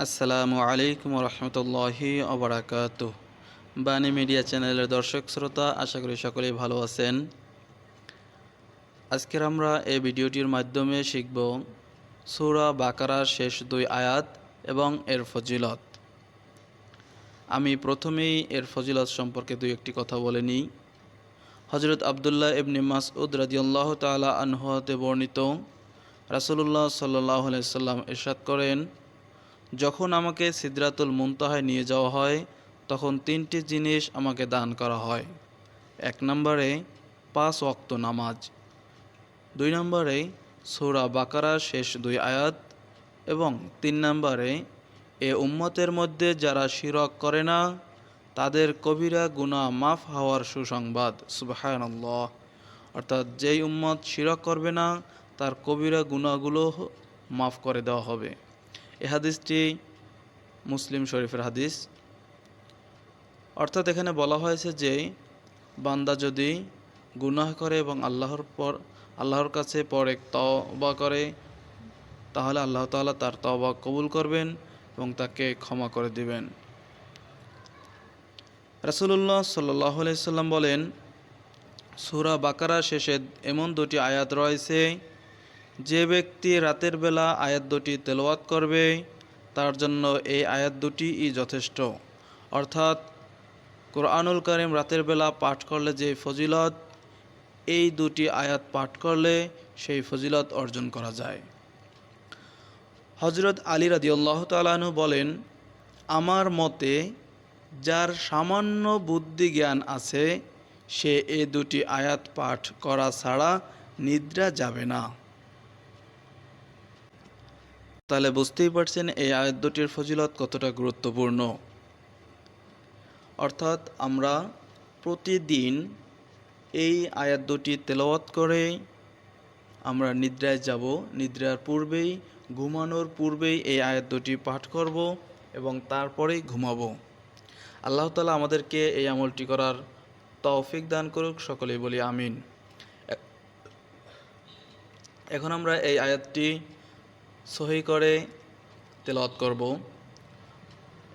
আসসালামু আলাইকুম রহমতুল্লাহি অবরাকাত। বাণী মিডিয়া চ্যানেলের দর্শক শ্রোতা, আশা করি সকলেই ভালো আছেন। আজকের আমরা এই ভিডিওটির মাধ্যমে শিখব সূরা বাকারার শেষ দুই আয়াত এবং এর ফজিলত। আমি প্রথমেই এর ফজিলত সম্পর্কে দুই একটি কথা বলে নিই। হজরত আবদুল্লাহ ইবনে মাসউদ রাদিয়াল্লাহ তাআলা আনহতে বর্ণিত রাসূলুল্লাহ আলাইহি সাল্লাম ইরশাদ করেন যখন আমাকে সিদরাতুল মুনতাহায় নিয়ে যাওয়া হয়, তখন তিনটি জিনিস আমাকে দান করা হয়। এক নম্বরে পাঁচ ওয়াক্ত নামাজ। দুই নম্বরে সূরা বাকারার শেষ দুই আয়াত। এবং তিন নম্বরে এ উম্মতের মধ্যে যারা শিরক করে না, তাদের কবিরা গুনাহ মাফ হওয়ার সুসংবাদ। সুবাহানল্লাহ। অর্থাৎ যেই উম্মত শিরক করবে না, তার কবিরা গুনাহগুলো মাফ করে দেওয়া হবে। এ হাদিসটি মুসলিম শরীফের হাদিস। অর্থাৎ এখানে বলা হয়েছে যে, বান্দা যদি গুনাহ করে এবং আল্লাহর পর, আল্লাহর কাছে পরে তবা করে, তাহলে আল্লাহ তাআলা তার তবা কবুল করবেন এবং তাকে ক্ষমা করে দিবেন। রাসূলুল্লাহ সাল্লাহ সাল্লাম বলেন, সুরা বাকারা শেষে এমন দুটি আয়াত রয়েছে যে ব্যক্তি রাতের বেলা আয়াত দুটি তেলাওয়াত করবে, তার জন্য এই আয়াত দুটিই যথেষ্ট। অর্থাৎ কোরআনুল করিম রাতের বেলা পাঠ করলে যে ফজিলত, এই দুটি আয়াত পাঠ করলে সেই ফজিলত অর্জন করা যায়। হজরত আলী রাদিউল্লাহ তালাহু বলেন, আমার মতে যার সামান্য বুদ্ধি জ্ঞান আছে, সে এ দুটি আয়াত পাঠ করা ছাড়া নিদ্রা যাবে না। তাহলে বুঝতেই পারছেন এই আয়াত দুটির ফজিলত কতটা গুরুত্বপূর্ণ। অর্থাৎ আমরা প্রতিদিন এই আয়াত দুটি তেলাওয়াত করে আমরা নিদ্রায় যাব, নিদ্রার পূর্বেই, ঘুমানোর পূর্বেই এই আয়াত দুটি পাঠ করব এবং তারপরেই ঘুমাবো। আল্লাহ তালা আমাদেরকে এই আমলটি করার তৌফিক দান করুক, সকলেই বলি আমিন। এখন আমরা এই আয়াতটি সহি করে তেলাওয়াত করব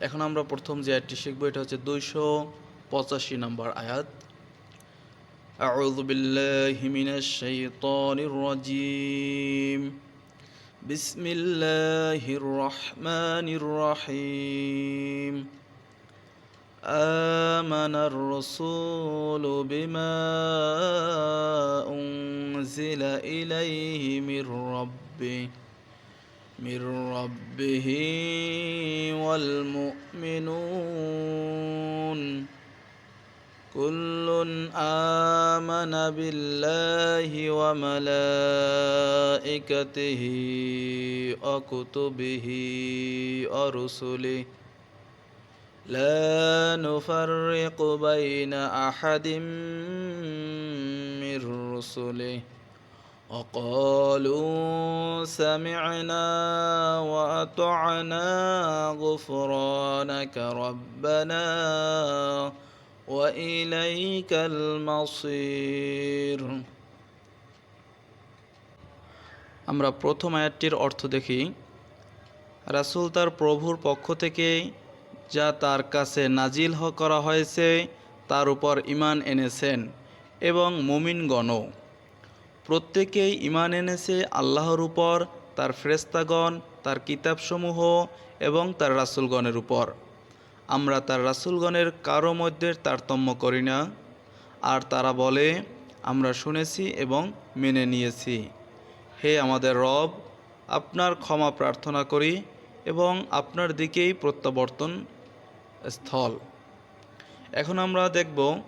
এখন আমরা প্রথম যে আয়াতটি শিখব এটা হচ্ছে দুইশো পঁচাশি নম্বর আয়াত أعوذ بالله من الشيطان الرجيم بسم الله الرحمن الرحيم آمن الرسول بما أنزل إليه من ربه من ربه والمؤمنون كل آمن بالله وملائكته وكتبه ورسله لا نفرق بين أحد من رسله وقالوا سمعنا وأطعنا غفرانك ربنا وإليك المصير আমরা প্রথম আয়াতটির অর্থ দেখি রাসূল তার প্রভুর পক্ষ থেকে যা তার কাছে নাজিল হ করা হয়েছে তার উপর ইমান এনেছেন এবং মুমিনগণও প্রত্যেকেই ইমান এনেছে আল্লাহর উপর, তার ফ্রেস্তাগণ তার কিতাবসমূহ এবং তার রাসুলগণের উপর। আমরা তার রাসুলগণের কারও মধ্যে তারতম্য করি না। আর তারা বলে, আমরা শুনেছি এবং মেনে নিয়েছি। হে আমাদের রব, আপনার ক্ষমা প্রার্থনা করি এবং আপনার দিকেই প্রত্যাবর্তন স্থল। এখন আমরা দেখব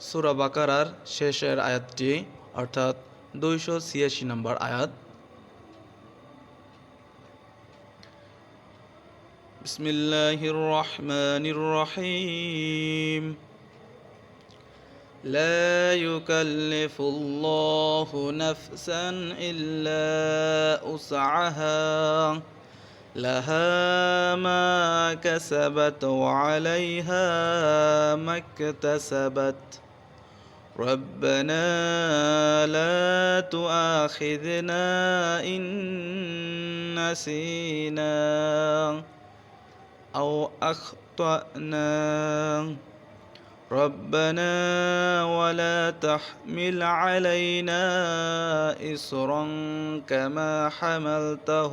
সুরা বাকারার শেষের আয়াতটি। অর্থাৎ দুইশো ছিয়াশি নম্বর আয়াত بسم الله الرحمن الرحيم لا يكلف الله نفسا إلا أسعها لها ما كسبت وعليها ما اكتسبت ربنا لا تؤاخذنا إن نسينا أخطأنا ربنا ولا تحمل علينا إصرا كما حملته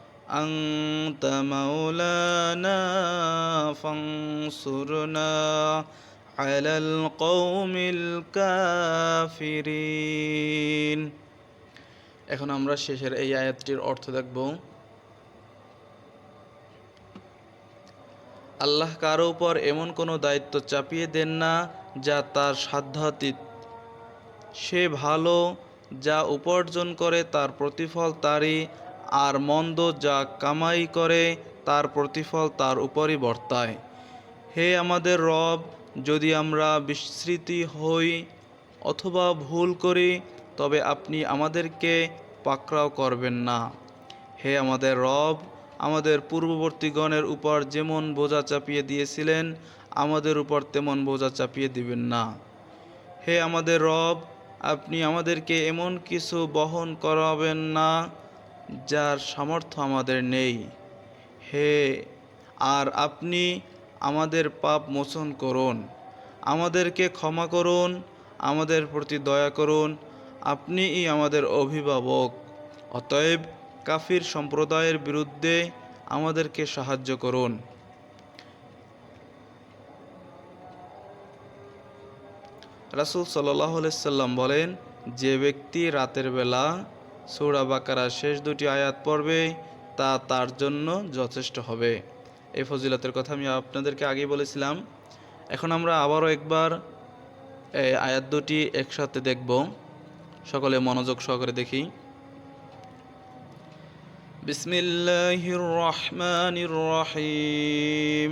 أنت مولانا فانصرنا على القوم الكافرين এখন আমরা শেষের এই আয়াতটির অর্থ দেখব আল্লাহ কারো উপর এমন কোনো দায়িত্ব চাপিয়ে দেন না যা তার সাধ্যাতীত সে ভালো যা উপার্জন করে তার প্রতিফল তারই আর মন্দ যা কামাই করে, তার প্রতিফল তার উপরই বর্তায়। হে আমাদের রব, যদি আমরা বিস্মৃতি হই অথবা ভুল করি, তবে আপনি আমাদেরকে পাকড়াও করবেন না। হে আমাদের রব, আমাদের পূর্ববর্তীগণের উপর যেমন বোঝা চাপিয়ে দিয়েছিলেন, আমাদের উপর তেমন বোঝা চাপিয়ে দিবেন না। হে আমাদের রব, আপনি আমাদেরকে এমন কিছু বহন করাবেন না যার সামর্থ্য আমাদের নেই। হে, আর আপনি আমাদের পাপ মোচন করুন। আমাদেরকে ক্ষমা করুন, আমাদের প্রতি দয়া করুন। আপনিই আমাদের অভিভাবক। অতএব কাফির সম্প্রদায়ের বিরুদ্ধে আমাদেরকে সাহায্য করুন। রাসুল সাল্লাহ সাল্লাম বলেন, যে ব্যক্তি রাতের বেলা সৌরা বাকারার শেষ দুটি আয়াত পড়বে, তা তার জন্য যথেষ্ট হবে। এই ফজিলতের কথা আমি আপনাদেরকে আগেই বলেছিলাম। এখন আমরা আবারও একবার এই আয়াত দুটি একসাথে দেখব। সকলে মনোযোগ সহকারে দেখি। বিসমিল্লাহির রহমানির রহিম।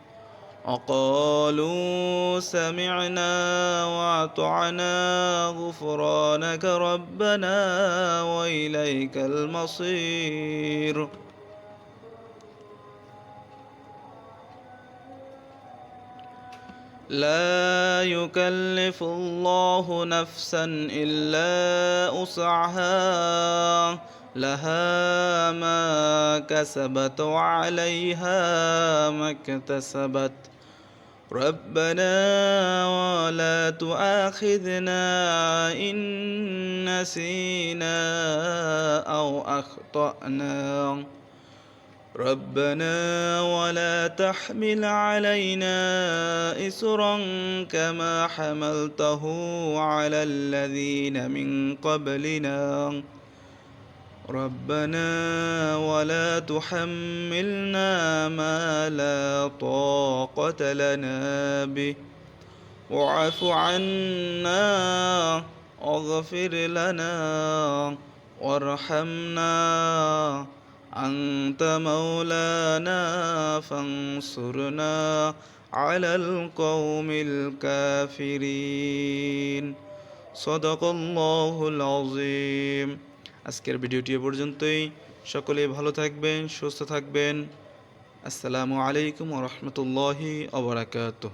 وقالوا سمعنا وأطعنا غفرانك ربنا وإليك المصير. لا يكلف الله نفسا إلا وسعها. لها ما كسبت وعليها ما اكتسبت. ربنا ولا تؤاخذنا إن نسينا أو أخطأنا. ربنا ولا تحمل علينا إسرا كما حملته على الذين من قبلنا. ربنا ولا تحملنا ما لا طاقة لنا به. واعف عنا واغفر لنا وارحمنا. أنت مولانا فانصرنا على القوم الكافرين. صدق الله العظيم. আজকের ভিডিওটি এ পর্যন্তই। সকলে ভালো থাকবেন সুস্থ থাকবেন। আসসালামু আলাইকুম রহমতুল্লাহি অবরাকাতুহ